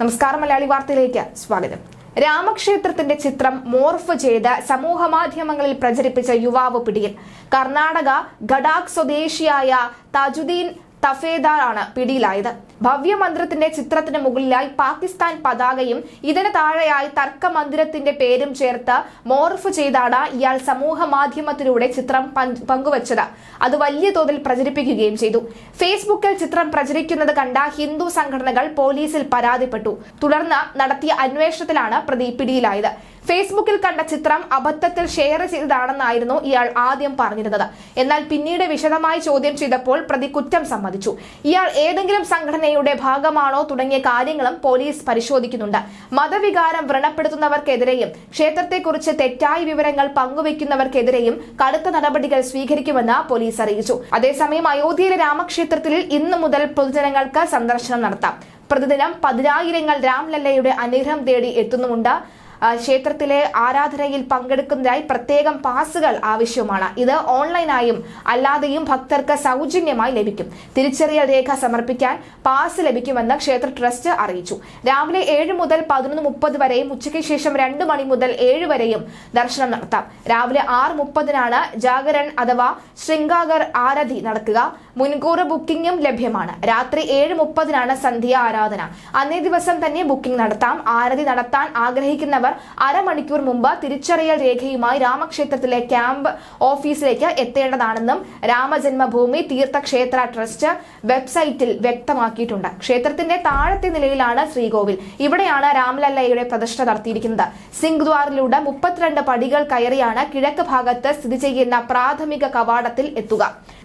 നമസ്കാരം മലയാളി വാർത്തയിലേക്ക് സ്വാഗതം. രാമക്ഷേത്രത്തിന്റെ ചിത്രം മോർഫ് ചെയ്ത് സമൂഹ മാധ്യമങ്ങളിൽ പ്രചരിപ്പിച്ച യുവാവ് പിടിയിൽ. കർണാടക ഗഡാക് സ്വദേശിയായ താജുദ്ദീൻ തഫേദാറാണ് പിടിയിലായത്. ഭവ്യമന്ദിരത്തിന്റെ ചിത്രത്തിന് മുകളിലായി പാകിസ്ഥാൻ പതാകയും ഇതിന് താഴെയായി തർക്കമന്ദിരത്തിന്റെ പേരും ചേർത്ത് മോർഫ് ചെയ്താണ് ഇയാൾ സമൂഹ മാധ്യമത്തിലൂടെ ചിത്രം പങ്ക് പങ്കുവച്ചത്. അത് വലിയ തോതിൽ പ്രചരിപ്പിക്കുകയും ചെയ്തു. ഫേസ്ബുക്കിൽ ചിത്രം പ്രചരിക്കുന്നത് കണ്ട ഹിന്ദു സംഘടനകൾ പോലീസിൽ പരാതിപ്പെട്ടു. തുടർന്ന് നടത്തിയ അന്വേഷണത്തിലാണ് പ്രതി പിടിയിലായത്. ഫേസ്ബുക്കിൽ കണ്ട ചിത്രം അബദ്ധത്തിൽ ഷെയർ ചെയ്തതാണെന്നായിരുന്നു ഇയാൾ ആദ്യം പറഞ്ഞിരുന്നത്. എന്നാൽ പിന്നീട് വിശദമായി ചോദ്യം ചെയ്തപ്പോൾ പ്രതി കുറ്റം സമ്മതിച്ചു. ഇയാൾ ഏതെങ്കിലും സംഘടനയുടെ ഭാഗമാണോ തുടങ്ങിയ കാര്യങ്ങളും പോലീസ് പരിശോധിക്കുന്നുണ്ട്. മതവികാരം വ്രണപ്പെടുത്തുന്നവർക്കെതിരെയും ക്ഷേത്രത്തെക്കുറിച്ച് തെറ്റായ വിവരങ്ങൾ പങ്കുവയ്ക്കുന്നവർക്കെതിരെയും കടുത്ത നടപടികൾ സ്വീകരിക്കുമെന്ന് പോലീസ് അറിയിച്ചു. അതേസമയം അയോധ്യയിലെ രാമക്ഷേത്രത്തിൽ ഇന്നു മുതൽ പൊതുജനങ്ങൾക്ക് സന്ദർശനം നടത്താം. പ്രതിദിനം പതിനായിരങ്ങൾ രാംലല്ലയുടെ അനുഗ്രഹം തേടി എത്തുന്നുമുണ്ട് ക്ഷേത്രത്തിലെ ആരാധനയിൽ പങ്കെടുക്കുന്നതിനായി പ്രത്യേകം പാസുകൾ ആവശ്യമാണ്. ഇത് ഓൺലൈനായും അല്ലാതെയും ഭക്തർക്ക് സൗജന്യമായി ലഭിക്കും. തിരിച്ചറിയൽ രേഖ സമർപ്പിക്കാൻ പാസ് ലഭിക്കുമെന്ന് ക്ഷേത്ര ട്രസ്റ്റ് അറിയിച്ചു. രാവിലെ ഏഴ് മുതൽ പതിനൊന്ന് മുപ്പത് വരെയും ഉച്ചയ്ക്ക് ശേഷം രണ്ട് മണി മുതൽ ഏഴ് വരെയും ദർശനം നടത്താം. രാവിലെ ആറ് മുപ്പതിനാണ് ജാഗരൺ അഥവാ ശൃംഗാഗർ ആരതി നടക്കുക. മുൻകൂർ ബുക്കിംഗും ലഭ്യമാണ്. രാത്രി ഏഴ് മുപ്പതിനാണ് സന്ധ്യ ആരാധന. അന്നേ ദിവസം തന്നെ ബുക്കിംഗ് നടത്താം. ആരതി നടത്താൻ ആഗ്രഹിക്കുന്നവർ അരമണിക്കൂർ മുമ്പ് തിരിച്ചറിയൽ രേഖയുമായി രാമക്ഷേത്രത്തിലെ ക്യാമ്പ് ഓഫീസിലേക്ക് എത്തേണ്ടതാണെന്നും രാമജന്മഭൂമി തീർത്ഥക്ഷേത്ര ട്രസ്റ്റ് വെബ്സൈറ്റിൽ വ്യക്തമാക്കിയിട്ടുണ്ട്. ക്ഷേത്രത്തിന്റെ താഴത്തെ നിലയിലാണ് ശ്രീകോവിൽ. ഇവിടെയാണ് രാംലല്ലയുടെ പ്രതിഷ്ഠ നടത്തിയിരിക്കുന്നത്. സിംഗ്ദ്വാറിലൂടെ മുപ്പത്തിരണ്ട് പടികൾ കയറിയാണ് കിഴക്ക് ഭാഗത്ത് സ്ഥിതി ചെയ്യുന്ന പ്രാഥമിക കവാടത്തിൽ എത്തുക.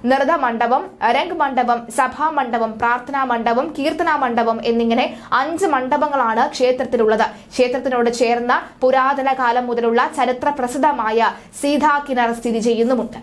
നൃത മണ്ഡപം രംഗ് മണ്ഡപം സഭാ മണ്ഡപം പ്രാർത്ഥനാ മണ്ഡപം കീർത്തനാ മണ്ഡപം എന്നിങ്ങനെ അഞ്ച് മണ്ഡപങ്ങളാണ് ക്ഷേത്രത്തിലുള്ളത്. ക്ഷേത്രത്തിനോട് ചേർന്ന പുരാതന കാലം മുതലുള്ള ചരിത്ര പ്രസിദ്ധമായ സീതാ കിണർ സ്ഥിതി ചെയ്യുന്നുമുണ്ട്.